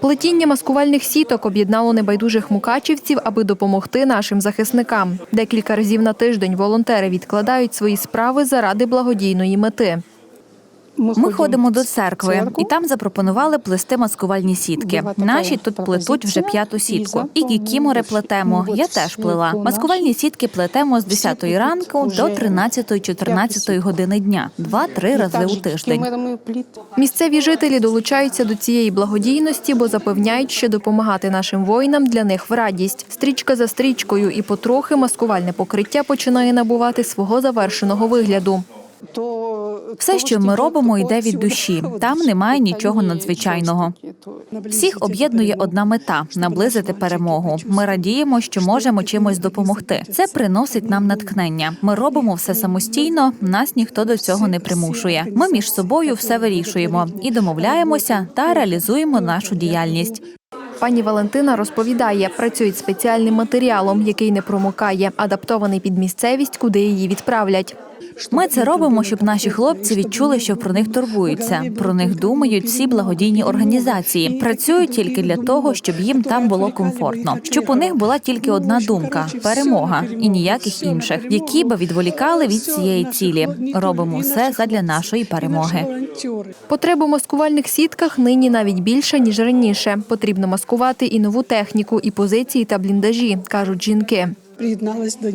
Плетіння маскувальних сіток об'єднало небайдужих мукачівців, аби допомогти нашим захисникам. Декілька разів на тиждень волонтери відкладають свої справи заради благодійної мети. Ми ходимо до церкви, і там запропонували плести маскувальні сітки. Наші тут плетуть вже п'яту сітку. І кікімори плетемо. Я теж плела. Маскувальні сітки плетемо з 10 ранку до 13-14 години дня, два-три рази у тиждень. Місцеві жителі долучаються до цієї благодійності, бо запевняють, що допомагати нашим воїнам для них в радість. Стрічка за стрічкою і потрохи маскувальне покриття починає набувати свого завершеного вигляду. Все, що ми робимо, йде від душі. Там немає нічого надзвичайного. Всіх об'єднує одна мета наблизити перемогу. Ми радіємо, що можемо чимось допомогти. Це приносить нам натхнення. Ми робимо все самостійно. Нас ніхто до цього не примушує. Ми між собою все вирішуємо і домовляємося та реалізуємо нашу діяльність. Пані Валентина розповідає, працюють спеціальним матеріалом, який не промокає, адаптований під місцевість, куди її відправлять. Ми це робимо, щоб наші хлопці відчули, що про них турбуються. Про них думають всі благодійні організації. Працюють тільки для того, щоб їм там було комфортно. Щоб у них була тільки одна думка перемога і ніяких інших, які би відволікали від цієї цілі. Робимо все задля нашої перемоги. Потреб у маскувальних сітках нині навіть більше ніж раніше. Потрібно маскувати і нову техніку, і позиції та бліндажі, кажуть жінки.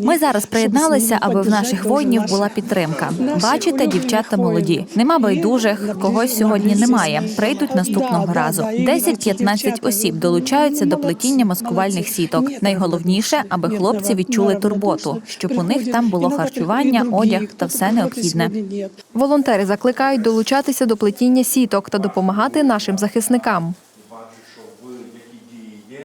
Ми зараз приєдналися, аби в наших воїнів була підтримка. Бачите, дівчата молоді. Нема байдужих, когось сьогодні немає. Прийдуть наступного разу. 10-15 осіб долучаються до плетіння маскувальних сіток. Найголовніше, аби хлопці відчули турботу, щоб у них там було харчування, одяг та все необхідне. Волонтери закликають долучатися до плетіння сіток та допомагати нашим захисникам.